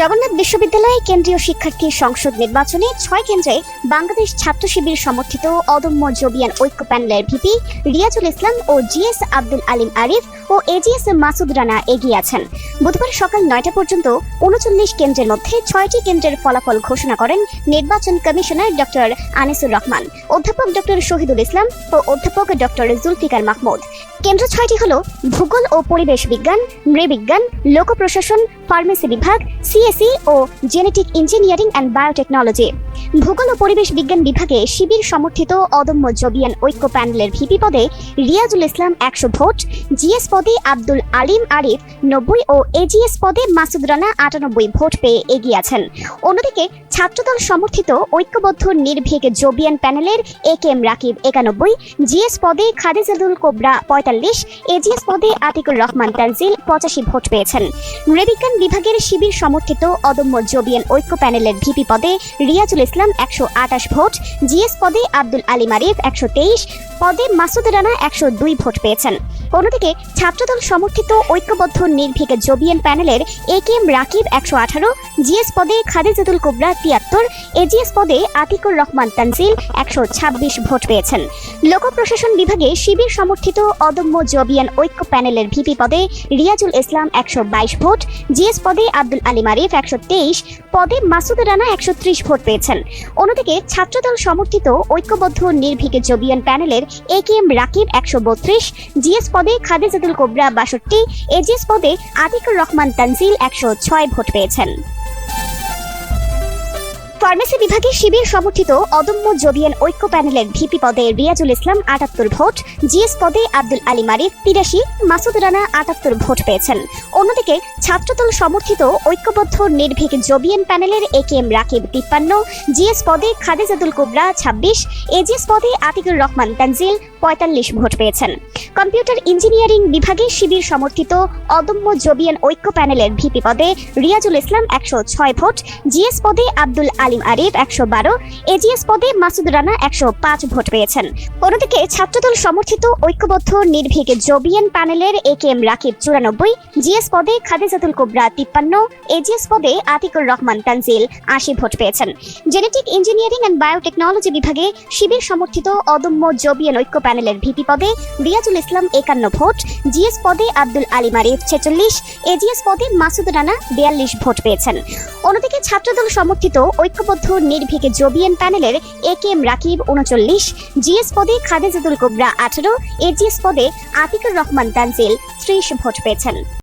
জগন্নাথ বিশ্ববিদ্যালয়ে কেন্দ্রীয় শিক্ষার্থী সংসদ নির্বাচনে ছয় কেন্দ্রে বাংলাদেশ ছাত্র শিবির সমর্থিত অদম্য জবিয়ান ঐক্য প্যানেলের ভিপি রিয়াজুল ইসলাম ও জিএস আব্দুল আলিম আরিফ ও এজিএস মাসুদ রানা এগিয়ে আছেন। বুধবার সকাল নয়টা পর্যন্ত উনচল্লিশ কেন্দ্রের মধ্যে ছয়টি কেন্দ্রের ফলাফল ঘোষণা করেন নির্বাচন কমিশনার ডক্টর আনিসুর রহমান, অধ্যাপক ডক্টর শহীদুল ইসলাম ও অধ্যাপক ডক্টর জুলফিকার মাহমুদ। কেন্দ্র ছয়টি হল ভূগোল ও পরিবেশ বিজ্ঞান, নৃবিজ্ঞান, লোক প্রশাসন ফার্মেসি বিভাগ সিএসই ও জেনেটিক ইঞ্জিনিয়ারিং অ্যান্ড বায়োটেকনোলজি ভূগোল ও পরিবেশ বিজ্ঞান বিভাগে শিবির সমর্থিত অদম্য জবিয়ান ঐক্য প্যানেলের ভিপি পদে রিয়াজুল ইসলাম একশো ভোট, জিএস পদে আব্দুল আলিম আরিফ নব্বই ও এজিএস পদে মাসুদ রানা আটানব্বই ভোট পেয়ে এগিয়ে আছেন। অন্যদিকে ছাত্রদল সমর্থিত ঐক্যবদ্ধ নির্ভীক জবিয়ান প্যানেলের এ কে এম রাকিব একানব্বই, জিএস পদে খাদিজাদুল কোবরা পঁয়তাল্লিশ, এজিএস পদে আতিকুর রহমান তানজিল পঁচাশি ভোট পেয়েছেন। নৃবিজ্ঞান বিভাগের শিবির সমর্থিত অদম্য জবিয়ান ঐক্য প্যানেলের ভিপি পদে রিয়াজুল ইসলাম একশো আঠাশ ভোট, জিএস পদে আব্দুল আলী মারিফ একশো তেইশ, পদে মাসুদ রানা একশো দুই ভোট পেয়েছেন। অন্যদিকে ছাত্রদল সমর্থিত ঐক্যবদ্ধ নির্ভীক জবিয়ান প্যানেলের এ কে এম রাকিব একশো আঠারো, জিএস পদে খাদিজাতুল কুবরা তিয়াত্তর এজিএস পদে আতিকুর রহমান তানজিল একশো ছাব্বিশ ভোট পেয়েছেন। লোক প্রশাসন বিভাগে শিবির সমর্থিত অদম্য জবিয়ান ঐক্য প্যানেলের ভিপি পদে রিয়াজুল ইসলাম একশো বাইশ ভোট, জিএস পদে আব্দুল আলী মারিফ একশো তেইশ, পদে মাসুদ রানা একশো ত্রিশ ভোট পেয়েছেন। অন্যদিকে ছাত্রদল সমর্থিত ঐক্যবদ্ধ নির্ভীক জবিয়ান প্যানেলের এ কে এম রাকিব একশো বত্রিশ, জিএস পদে খাদিজাতুল কোবরা বাষট্টি এজিএস পদে আতিকুর রহমান তানজিল একশো ছয় ভোট পেয়েছেন। ফার্মেসি বিভাগে শিবির সমর্থিত অদম্য জবিয়ান ঐক্য প্যানেলের ভিপি পদে রিয়াজুল ইসলাম আটাত্তর ভোট, জিএস পদে আব্দুল আলী মারিফ তিরাশি, মাসুদ রানা আটাত্তর ভোট পেয়েছেন। অন্যদিকে ছাত্রদল সমর্থিত ঐক্যবদ্ধ নির্ভীক জবিয়ান প্যানেলের এ কে এম রাকিব তিপ্পান্ন, জিএস পদে খাদিজাতুল কুবরা ছাব্বিশ এজিএস পদে আতিকুর রহমান তানজিল পঁয়তাল্লিশ ভোট পেয়েছেন। কম্পিউটার ইঞ্জিনিয়ারিং বিভাগে শিবির সমর্থিত অদম্য জবিয়ান ঐক্য প্যানেলের ভিপি পদে রিয়াজুল ইসলাম একশো ছয় ভোট, জিএস পদে আব্দুল আলিম আরিফ একশো বারো, এজিএস পদে মাসুদ রানা একশো পাঁচ ভোট পেয়েছেন। অন্যদিকে ছাত্রদল সমর্থিত ঐক্যবদ্ধ, নির্ভীক জবিয়ান প্যানেলের এ কে এম রাকিব চুরানব্বই, জিএস পদে খাদিজাতুল কুবরা তিপ্পান্ন, এজিএস পদে আতিকুর রহমান তানজিল আশি ভোট পেয়েছেন। জেনেটিক ইঞ্জিনিয়ারিং অ্যান্ড বায়োটেকনোলজি বিভাগে শিবির সমর্থিত অদম্য জবিয়ান ঐক্য প্যানেলের ভিপি পদে রিয়াজুল ইসলাম একান্ন ভোট, জিএস পদে আব্দুল আলী মারিফ ছেচল্লিশ, এজিএস পদে মাসুদ রানা বিয়াল্লিশ ভোট পেয়েছেন। অন্যদিকে ছাত্রদল সমর্থিত ঐক্যবদ্ধ নির্ভীক জবিয়ান প্যানেলের এ কে এম রাকিব উনচল্লিশ, জিএস পদে খাদেজুদুল কোবরা আঠারো এজিএস পদে আতিকুর রহমান তানজিল ত্রিশ ভোট পেয়েছেন।